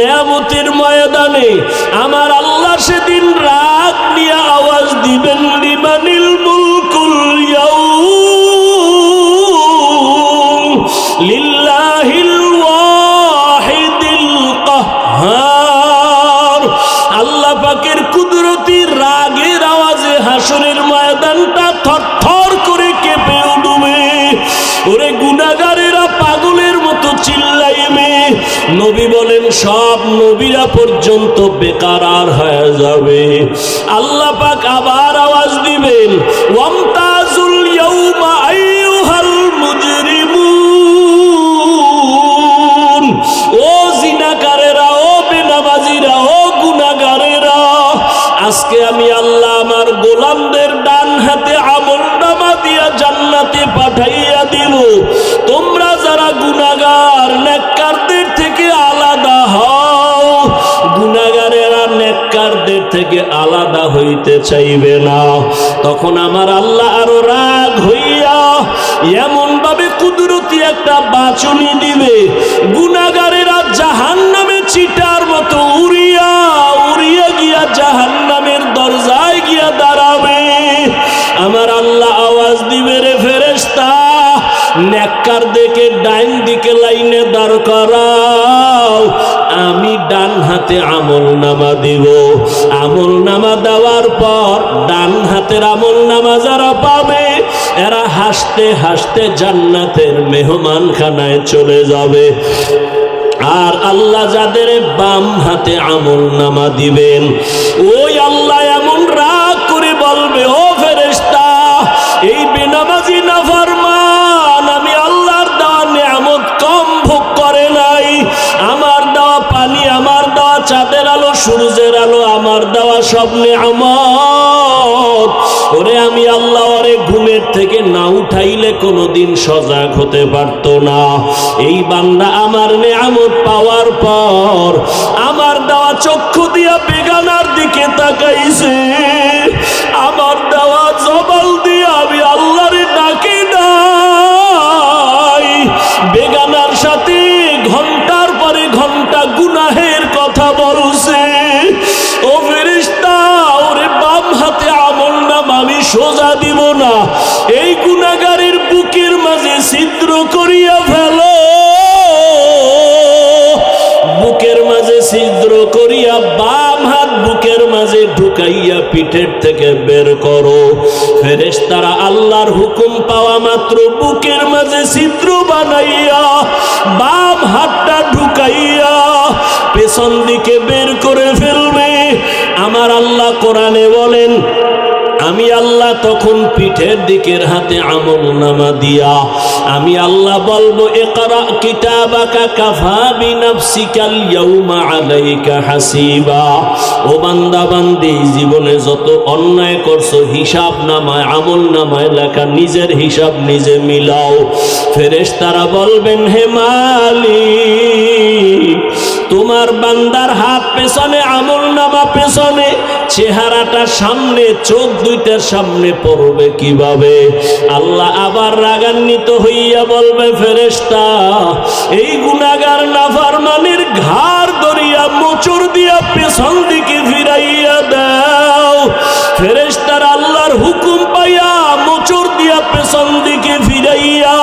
কেয়ামতের ময়দানে আমার আল্লাহ সেদিন রাগ নিয়ে আওয়াজ দিবেন, লিমানিল মুলকুল লিল্লাহিল ওয়াহিদিল আল্লাহ পাকের কুদরতি রাগের আওয়াজে হাসরের ময়দানটা থরথর করে কেঁপে উঠবে। ওরে গুনাগারেরা পাগলের মতো চিল্লাইবে। নবী বলেন সব নবীরা পর্যন্ত বেকার হয়ে যাবে। আল্লাহ পাক আবার আওয়াজ দিবেন ওয়ামতাজুল চাইবে না। তখন আমার আল্লাহ আরও রাগ হইয়া এমন ভাবে কুদরতি একটা বাঁচনি দিবে গুনাগারেরা হাসতে হাসতে জান্নাতের মেহমান খানায় চলে যাবে। আর আল্লাহ যাদের বাম হাতে আমল নামা দিবেন, ওই আল্লাহ এমন রাগ করে বলবে, ও ফেরেস্তা এই বেনামাজি নাফরমান সূর্যের আলো, আমার দেওয়া স্বপ্নে আমার ওরে আমি আল্লাহ, ওরে ঘুমের থেকে না উঠাইলে কোনোদিন সজাগ হতে পারত না। এই বান্দা আমার নেয়ামত পাওয়ার পর, আমার দেওয়া চক্ষু দিয়া বেগানার দিকে তাকাইছে। পিঠের থেকে বের করো। ফেরেস্তারা আল্লাহর হুকুম পাওয়া মাত্র বুকের মাঝে চিত্র বানাইয়া, বাম হাতটা ঢুকাইয়া পেছন দিকে বের করে ফেলবে। আমার আল্লাহ কোরআনে বলেন আমি আল্লাহ তখন পিঠের দিকের হাতে আমল নামা দিয়া, আমি আল্লাহ বলব একরা কিতাবাকা কাফা বিনাফসিকাল ইয়াউমা আলাইকা ও বান্দা জীবনে যত অন্যায় করছ হিসাব নামায় আমল নামায় লেখা, নিজের হিসাব নিজে মিলাও। ফেরেশতারা বলবেন, হে মালিক, তোমার বান্দার হাত পেছনে আমল নামা পেছনে চেহারাটা সামনে, চোখ দুইটার সামনে পড়বে কীভাবে? আল্লাহ আবার রাগান্বিত হইয়া বলবে ফেরেস্তা এই গুনাগার নাফারমানের ঘাড় ধরিয়া, মোচর দিয়া পেছন দিকে ফিরাইয়া দাও। ফেরেস্তার আল্লাহর হুকুম পাইয়া, মোচর দিয়া পেছন দিকে ফিরাইয়া,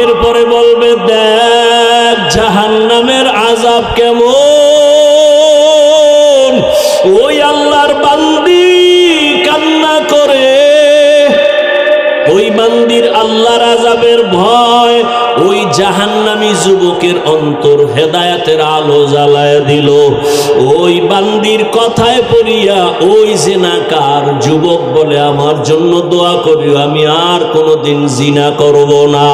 এরপরে বলবে, দেখ জাহান্নামের আজাব কেমন? আল্লাহর আজাবের ভয় ওই জাহান্নামী যুবকের অন্তর হেদায়াতের আলো জ্বালায় দিল। ওই বান্দির কথায় পড়িয়া ওই জেনাকার যুবক বলে, আমার জন্য দোয়া করিও, আমি আর কোনোদিন জিনা করব না।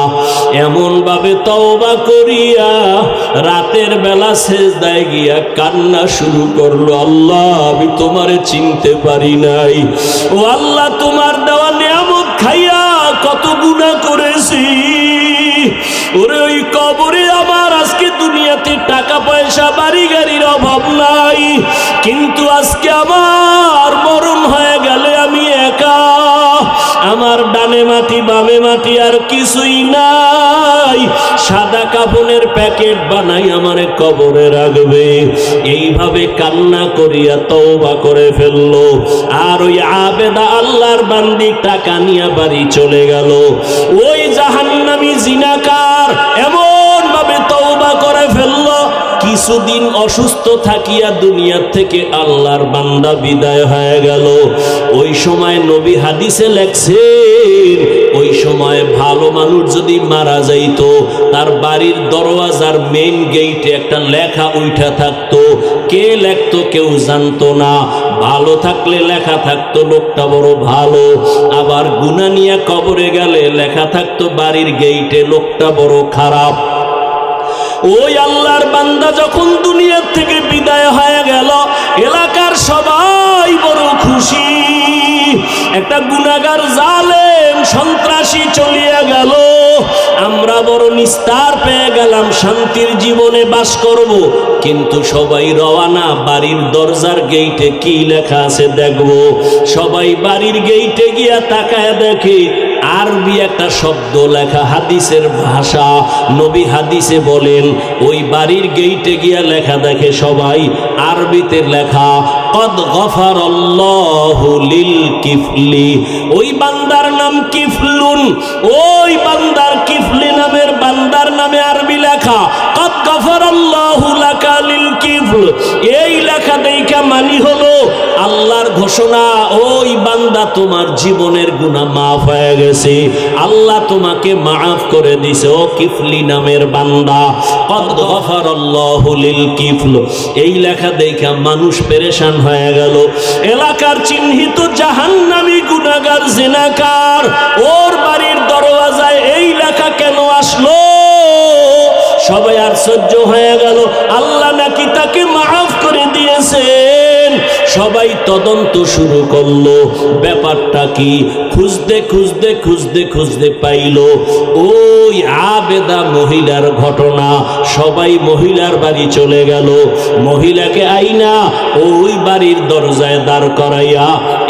এমন ভাবে তওবা করিয়া রাতের বেলা শেষ দায় গিয়া কান্না শুরু করল, আল্লাহ, আমি তোমারে চিনতে পারি নাই। ও আল্লাহ, তোমার দেওয়া খাইয়া কত গুণা করেছি। ওরে, ওই কবরে আমার আজকে দুনিয়াতে টাকা পয়সা বাড়ি গাড়ির অভাব নাই। কিন্তু আজকে আমার মরণ হয়ে গেলে ডানে মাটি, বামে মাটি আর কিছুই নাই। সাদা কাপনের প্যাকেট বানাই আমার কবরে রাখবে। এইভাবে কান্না করিয়া তওবা করে ফেলল। আর ওই আবেদা আল্লাহর বান্দি টাকা নিয়ে বাড়ি চলে গেল। ওই জাহান্নামী জিনাকার এমন কিছুদিন অসুস্থ থাকিয়া দুনিয়ার থেকে আল্লাহর বান্দা বিদায় হয়ে গেল। ওই সময় নবী হাদিসে লেখছেন, ওই সময় ভালো মানুষ যদি মারা যাইত, তার বাড়ির দরওয়াজার মেইন গেইটে একটা লেখা উঠা থাকতো। কে লেখতো কেউ জানতো না। ভালো থাকলে লেখা থাকতো, লোকটা বড় ভালো। আবার গুনা নিয়ে কবরে গেলে লেখা থাকতো, বাড়ির গেইটে লোকটা বড় খারাপ। ওই আল্লাহর বান্দা যখন দুনিয়ার থেকে বিদায় হয়ে গেল, এলাকার সবাই বড় খুশি। একটা গুনাগার জালেম সন্ত্রাসী চলিয়া গেল। আমরা বড় নিস্তার পেয়ে গেলাম, শান্তির জীবনে বাস করব। কিন্তু সবাই রওয়ানা বাড়ির দরজার গেইটে কি লেখা আছে দেখব। সবাই বাড়ির গেইটে গিয়া তাকায় আরবি একটা শব্দ লেখা, হাদিসের ভাষা। নবী হাদিসে বলেন, ওই বাড়ির গেইটে গিয়া লেখা দেখে সবাই আরবিতে লেখা, কদ গফার লিল কিফলি। ওই বান্দার নাম কিফলুন, ওই বান্দার কিফলি নামের বান্দার নামে আরবি লেখা, কদ গফার লাকা এই লেখা দেখা মানি হলো, আল্লাহর ঘোষণা, ওই বান্দা তোমার জীবনের গুনাহ মাফ হয়ে গেছে। আল্লাহ তোমাকে মাফ করে দিছে, ও কিফলি নামের বান্দা। কদ গফারাল্লাহু লিল কিফল। এই লেখা দেখা মানুষ পেরেশান হয়ে গেল। এলাকার চিহ্নিত জাহান্নামী গুনাহগার, জিনাকার, ওর দরওয়াজায় লেখা কেন আসলো? সবাই আশ্চর্য হয়ে গেল। আল্লাহ নাকি তাকে মাফ করে দিয়েছেন। সবাই তদন্ত শুরু করল। ব্যাপারটা কি? খুঁজতে খুঁজতে খুঁজতে খুঁজতে পাইল। ওই আবেদা মহিলার ঘটনা। সবাই মহিলার বাড়ি চলে গেল। মহিলাকে আইনা ওই বাড়ির দরজায় দাঁড় করাইয়া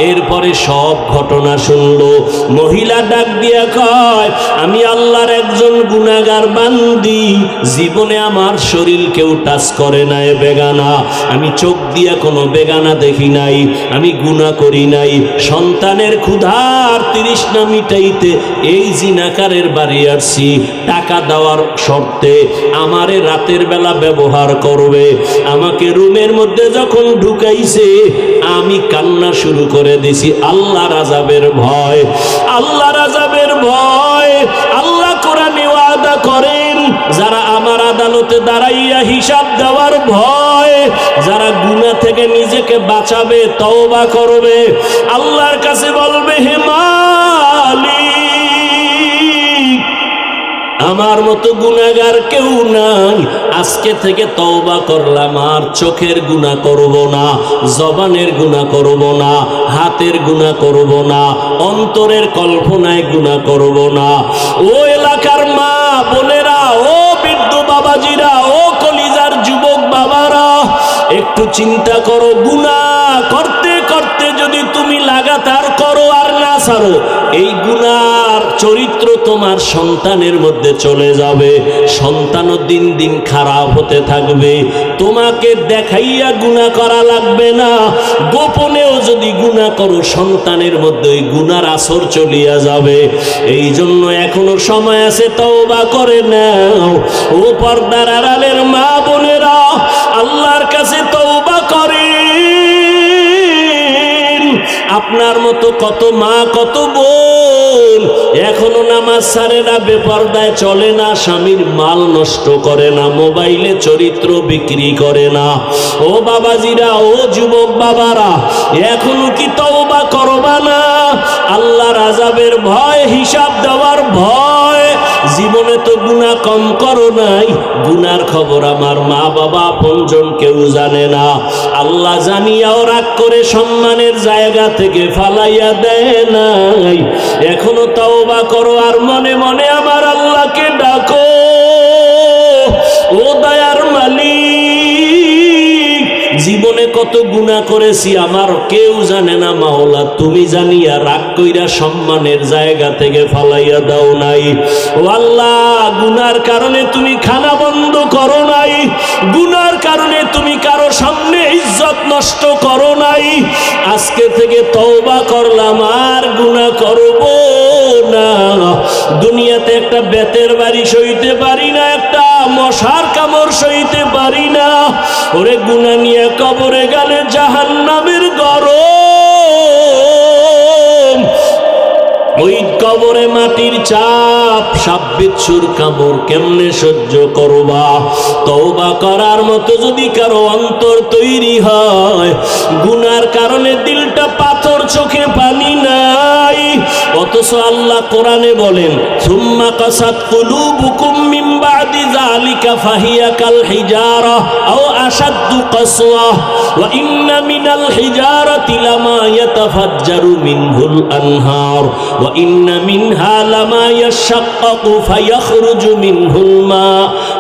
এরপরে সব ঘটনা শুনলো। মহিলা ডাক দিয়া কয়, আমি আল্লাহর একজন গুনাগার বান্দি। জীবনে আমার শরীর কেউ টাচ করে নাই বেগানা। আমি চোখ দিয়া কোনো বেগানা দেখি নাই। আমি গুণা করি নাই। সন্তানের ক্ষুধার না মিটাইতে এই জিনাকারের বাড়ি আসছি। টাকা দেওয়ার শর্তে আমারে রাতের বেলা ব্যবহার করবে। আমাকে রুমের মধ্যে যখন ঢুকাইছে, আমি কান্না শুরু করে দিছি। আল্লাহ রাজাবের ভয় আল্লাহ রাজাবের ভয়। আল্লাহ কোরআনে ওয়াদা করেন, যারা আমার আদালতে দাঁড়াইয়া হিসাব দেওয়ার ভয়, যারা গুণা থেকে নিজেকে বাঁচাবে, তওবা করবে। আল্লাহর কাছে বলবে, হে মালিক আমার মতো গুনাগার কেউ নাই। আজকে থেকে তওবা করলাম, আর চোখের গুণা করব না, জবানের গুণা করব না, হাতের গুণা করব না, অন্তরের কল্পনায় গুণা করব না। ও এলাকার মা বোনেরা, ও বৃদ্ধ বাবাজিরা, ও কলিজার যুবক বাবারা, একটু চিন্তা করো গুণা করতে করতে যদি লাগাতার করো আর না ছাড়ো এই গুনার চরিত্র তোমার সন্তানের মধ্যে চলে যাবে। সন্তানও দিন দিন খারাপ হতে থাকবে। তোমাকে দেখাইয়া গুণা করা লাগবে না। গোপনেও যদি গুণা করো, সন্তানের মধ্যে ওই গুনার আসর চলিয়া যাবে। এই জন্য এখনও সময় আছে, তওবা করে নাও। ও পর্দার আড়ালের মা বোনেরা, আল্লাহর কাছে আপনার মতো কত মা, কত বোন। এখনও নামাজ সারে না, বেপর্দায় চলে না, স্বামীর মাল নষ্ট করে না, মোবাইলে চরিত্র বিক্রি করে না। ও বাবাজিরা, ও যুবক বাবারা, এখনও কি তওবা করবা না? আল্লাহ রাজাবের ভয়, হিসাব দেওয়ার ভয়। জীবনে তো গুণা কম করো নাই, গুনার খবর আমার মা বাবা আপনজন কেউ জানে না। আল্লাহ জানিয়াও রাগ করে সম্মানের জায়গা থেকে ফালাইয়া দেয় নাই। এখনও তাও বা করো আর মনে মনে আমার আল্লাহকে ডাকো। ও দয়ার কত গুণা করেছি আমার কেউ জানে না মাওলা। তুমি জানিয়া রাগ কইরা সম্মানের জায়গা থেকে ফালাইয়া দাও নাই। আল্লাহ গুনার কারণে তুমি খানা বন্ধ করো নাই। গুনার কারণে তুমি কারও সামনে ইজ্জত নষ্ট করো নাই। আজকে থেকে তওবা করলাম, আর গুনাহ করব দুনিয়াতে একটা বেতের বাড়ি সইতে পারি না, একটা মশার কামড় সইতে পারি না। ওরে গুনা নিয়ে কবরে গেলে জাহান নামের গরম। ওই কবরে মাটির চাপ সাপ বিচ্ছুর কামড় কেমনে সহ্য করবা? তওবা করার মতো যদি কারও অন্তর তৈরি হয়, গুনার কারণে দিলটা পাথর চোখে পানি অথচ আল্লাহ কোরআনে বলেন, সুম্মা কাসাত কুলুবুকুম মিন বাদি যালিকা ফাহিয়া কাল হিজারা আও আশাদ্দু কাসওয়া, ওয়া ইন্না মিনাল হিজারাতি লামা ইয়াতাফাজ্জারু মিনহুল আনহার, ওয়া ইন্না মিনহা লামা ইয়াশাক্কাকু ফায়াখরুজু মিনহুল মা,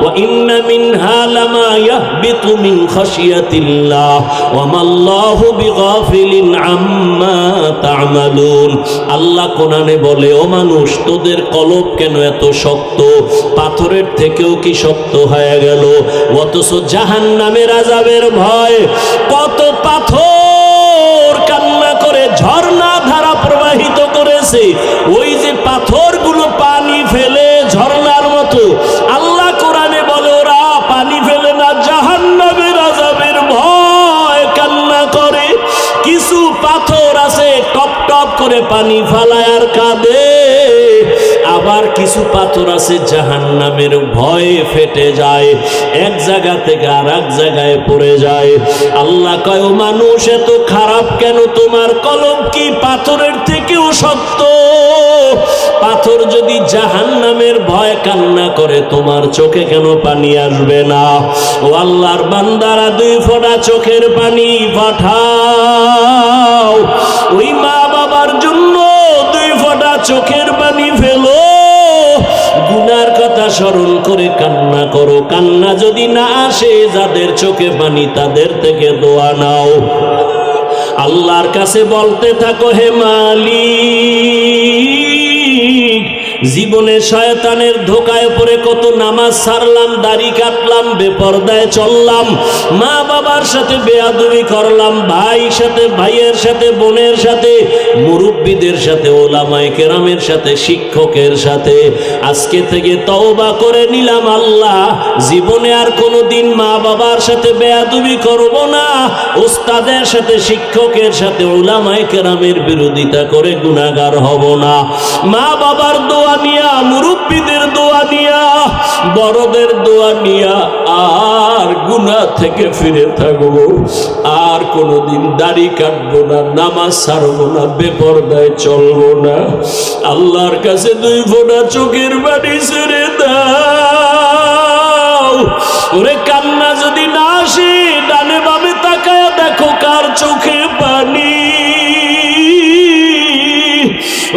ওয়া ইন্না মিনহা লামা ইয়াহবিতু মিন খাশিয়াতিল্লাহ, ওয়া মাল্লাহু আল্লাহ কোরআনে বলে, ও মানুষ, তোদের কলব কেন এত শক্ত? পাথরের থেকেও কি শক্ত হয়ে গেল? অথচ জাহান নামের আজাবের ভয়। কত পাথর কান্না করে ঝর্ণা ধারা প্রবাহিত করেছে। ওই যে পাথরগুলো পানি করে পানি ফালায় আর কাঁদে। আবার কিছু পাথর আছে জাহান নামের ভয়ে ফেটে যায়। এক জায়গা থেকে আর এক জায়গায় পড়ে যায়। আল্লাহ কয় মানুষ, এত খারাপ কেন? তোমার কলম কি পাথরের থেকেও শক্ত? পাথর যদি জাহান নামের ভয় কান্না করে, তোমার চোখে কেন পানি আসবে না? ও আল্লাহর বান্দারা, দুই ফোঁটা চোখের পানি পাঠাও। চোখের পানি ফেলো। গুনার কথা স্মরণ করে কান্না করো। কান্না যদি না আসে, যাদের চোখে পানি, তাদের থেকে দোয়া নাও। আল্লাহর কাছে বলতে থাকো, হে মালিক জীবনে শয়তানের ধোকায় পড়ে কত নামাজ সারলাম, দাড়ি কাটলাম, বেপরদায় চললাম, মা বাবার সাথে বেয়াদুবি করলাম, ভাই সাথে, ভাইয়ের সাথে, বোনের সাথে, মুরব্বীদের সাথে, ওলামায় কেরামের সাথে, শিক্ষকের সাথে। আজকে থেকে তওবা করে নিলাম আল্লাহ, জীবনে আর কোনো দিন মা বাবার সাথে বেয়াদুবি করব না ওস্তাদের সাথে, শিক্ষকের সাথে, ওলামায় কেরামের বিরোধিতা করে গুণাগার হব না। মা বাবার দোয়া নিয়া, মুরব্বীদের দোয়া নিয়া, বড়দের দোয়া নিয়া, আর গুণা থেকে ফিরে থাকব। আর কোনোদিন দাড়ি কাটবো না, নামাজ ছাড়বো না, বেপরদায় চলবো না। আল্লাহর কাছে দুই ফোঁটা চোখের বাড়ি ছেড়ে দাও। ওরে কান্না যদি না আসে, ডানে বামে তাকায় দেখো কার চোখে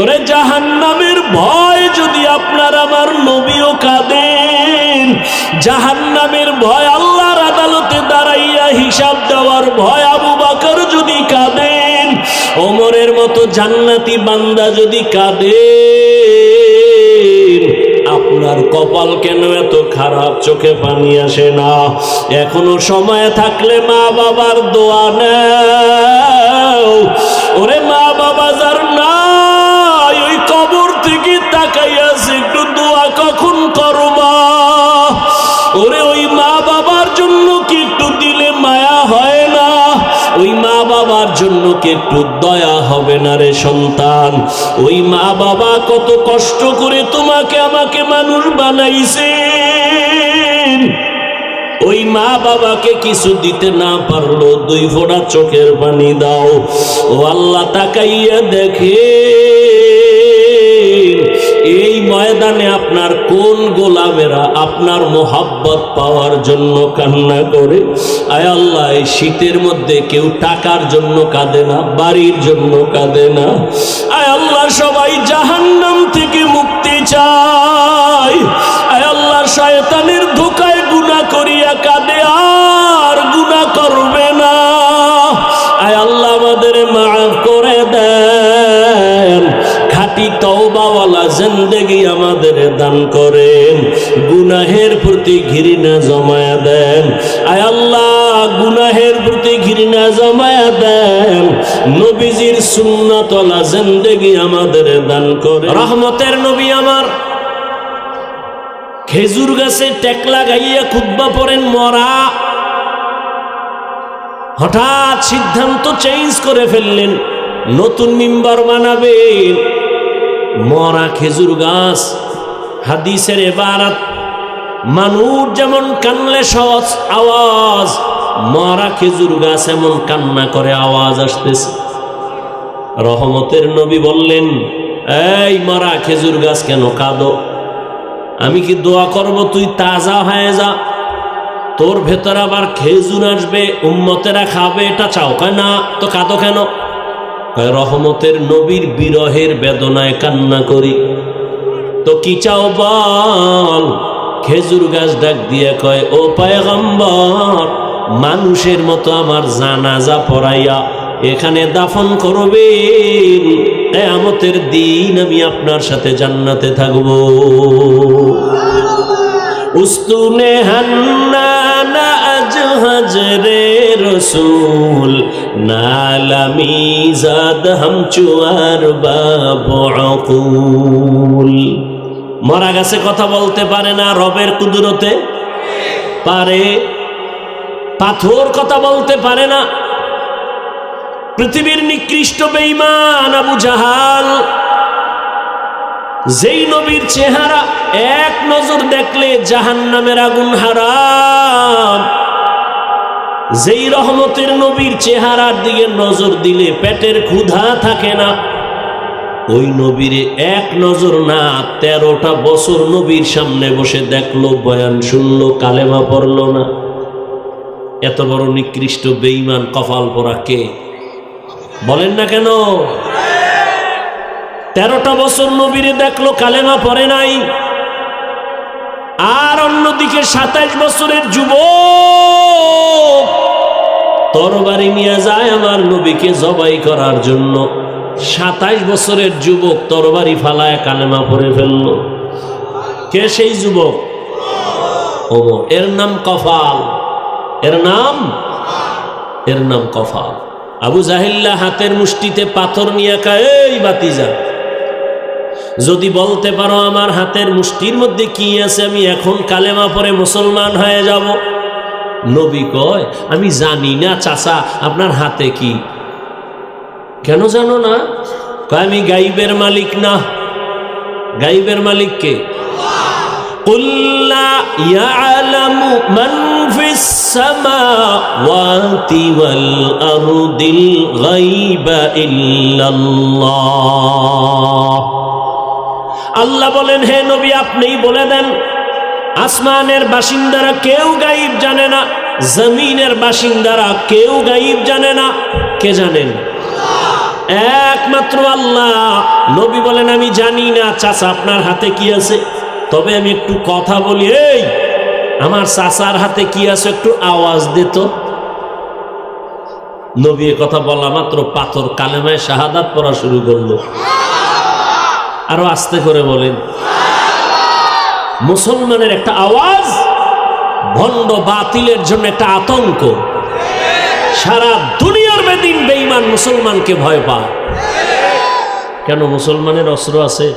ওরে জাহান্নামের ভয় যদি আপনার আমার নবীও কাঁদেন, জাহান্নামের ভয় আল্লাহর আদালতে দাঁড়াইয়া হিসাব দেওয়ার ভয় আবু বাকর যদি কাঁদেন, ওমরের মতো জান্নাতি বান্দা যদি কাঁদে আপনার কপাল কেন এত খারাপ? চোখে পানি আসে না। এখনও সময় থাকলে মা বাবার দোয়া নাও। ওরে মা বাবা যার ওরে ওই মা বাবার জন্য কি একটু দিলে মায়া হয় না? ওই মা বাবার জন্য কি একটু দয়া হবে না রে সন্তান? ওই মা বাবা কত কষ্ট করে তোমাকে আমাকে মানুষ বানাইছে ওই মা বাবাকে কিছু দিতে না পারল, দুই ফোঁটা চোখের পানি দাও। ও আল্লাহ তাকাইয়া দেখে এই ময়দানে আপনার কোন গোলামেরা আপনার মোহাব্বত পাওয়ার জন্য কান্না করে? আয় আল্লাহ, এই শীতের মধ্যে কেউ টাকার জন্য কাঁদে না, বাড়ির জন্য কাঁদে না। আয় আল্লাহ, সবাই জাহান্নাম জিন্দেগি আমাদের দান করেন। গুনাহের প্রতি ঘৃণা জমায়া দেন। আয় আল্লাহ, গুনাহের প্রতি ঘৃণা জমায়া দেন। নবীজির সুন্নাতলা জিন্দেগি আমাদের দান করে রহমতের নবী আমার। খেজুর গাছে টেকলা গাইয়া খুদ্া পড়েন মরা। হঠাৎ সিদ্ধান্ত চেঞ্জ করে ফেললেন। নতুন মিম্বার বানাবেন। মরা খেজুর গাছ, হাদিসের এবারাত, মানুষ যেমন কানলে সহজ আওয়াজ, মরা খেজুর গাছ এমন কান্না করে আওয়াজ আসতেছে। রহমতের নবী বললেন, এই মরা খেজুর গাছ কেন কাঁদো? আমি কি দোয়া করব? তুই তাজা হয়ে যা। তোর ভেতর আবার খেজুর আসবে, উম্মতেরা খাবে, এটা চাও না? তো কাঁদো কেন? রহমতের নবীর বিরহের বেদনায় কান্না করি। তো কি চাও বল? খেজুর গাছ ডাক দিয়ে কয়, ও পায়গম্বর, মানুষের মতো আমার জানাজা পড়াইয়া এখানে দাফন করবেন। কেয়ামতের দিন আমি আপনার সাথে জান্নাতে থাকব। উস্তুনে হান্নানা আজ হজরে রসুল নালামি জাদ হাম চুয়ার বাবুল মরা গেছে কথা বলতে পারে না রবের কুদরতে? পারে। পাথর কথা বলতে পারে না। পৃথিবীর নিকৃষ্ট বেঈমান আবু জাহাল, যেই নবীর চেহারা এক নজর দেখলে জাহান নামের আগুন হারাম। যেই রহমতের নবীর চেহারার দিকে নজর দিলে পেটের ক্ষুধা থাকে না। ওই নবীরে এক নজর না, তেরোটা বছর নবীর সামনে বসে দেখল, বয়ান শুনল, কালেমা পড়ল না। এত বড় নিকৃষ্ট বেইমান কপাল পরা কে? বলেন না কেন? তেরোটা বছর নবীরে দেখল, কালেমা পড়ে নাই। আর অন্যদিকে সাতাইশ বছরের যুব তরবারি নিয়ে যায় আমার নবীকে জবাই করার জন্য। সাতাইশ বছরের যুবক তরবারি ফালায় কালেমা পড়ে ফেলল। কে সেই যুবক? এর নাম কফাল। এর নাম? এর নাম কফাল। আবু জাহিল্লা হাতের মুষ্টিতে পাথর নিয়ে কা এই বাতিজা যদি বলতে পারো আমার হাতের মুষ্টির মধ্যে কি আছে আমি এখন কালেমা পরে মুসলমান হয়ে যাব নবী কয় আমি জানি না চাচা আপনার হাতে কি কেন জানো না কয় আমি গাইবের মালিক না গাইবের মালিক কে قل لا يعلم من في السماوات والأرض الغيب إلا الله আল্লাহ বলেন, হে নবী, আপনিই বলে দেন, আসমানের বাসিন্দারা কেউ গাইব জানে না, জমিনের বাসিন্দারা কেউ গাইব জানে না, কে জানেন? একমাত্র আল্লাহ। নবী বলেন, আমি জানি না, চাচা, আপনার হাতে কি আছে? তবে আমি একটু কথা বলি, এই, আমার চাচার হাতে কি আছে একটু আওয়াজ দিত নবী কথা বলা মাত্র পাথর কালেমায় শাহাদাত পড়া শুরু করল। আরও আস্তে করে বলেন। মুসলমানের একটা আওয়াজ, ভণ্ড বাতিলের জন্য একটা আতঙ্ক। সারা দুনিয়ার বেদিন বেঈমান মুসলমানকে ভয় পায়। কেন মুসলমানের অস্ত্র আছে?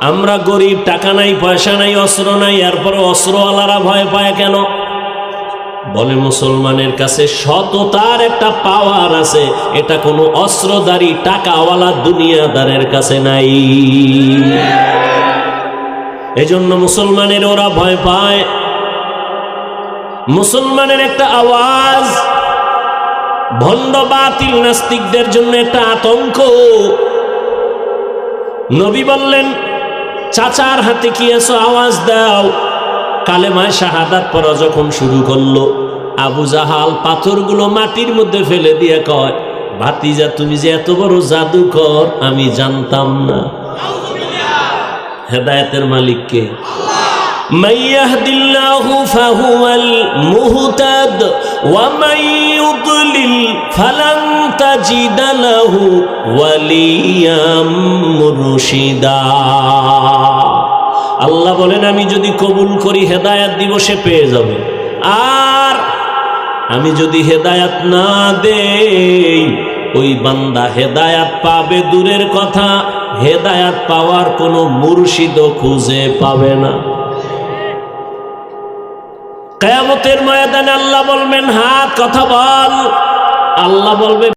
আমরা গরিব, টাকা নাই, পয়সা নাই, অস্ত্র নাই এরপরে অস্ত্রওয়ালারা ভয় পায় কেন? বলে মুসলমানের কাছে সততার একটা পাওয়ার আছে। এটা কোনো অস্ত্রধারী, টাকাওয়ালা দুনিয়াদারের কাছে নাই। এজন্য মুসলমানের ওরা ভয় পায়। মুসলমানের একটা আওয়াজ, ভণ্ড বাতিল নাস্তিকদের জন্য একটা আতঙ্ক। নবী বললেন, চাচার হাতে কি এসো আওয়াজ দাও? কালেমায় শাহাদাত পড়া যখন শুরু করলো আবু জাহাল পাথরগুলো মাটির মধ্যে ফেলে দিয়ে কয় ভাতিজা তুমি যে এত বড় জাদুকর আমি জানতাম না হেদায়তের মালিককে من يهد الله فهو المهتد ومن يضلل فلن تجد له وليا مرشدا আল্লাহ বলেন, আমি যদি কবুল করি, হেদায়াত দিব সে পেয়ে যাবে। আর আমি যদি হেদায়াত না দেই, ওই বান্দা হেদায়াত পাবে দূরের কথা। হেদায়াত পাওয়ার কোনো মুর্শিদ খুঁজে পাবে না। কেয়ামতের ময়দানে আল্লাহ বলবেন, হাত, কথা বল। আল্লাহ বলবে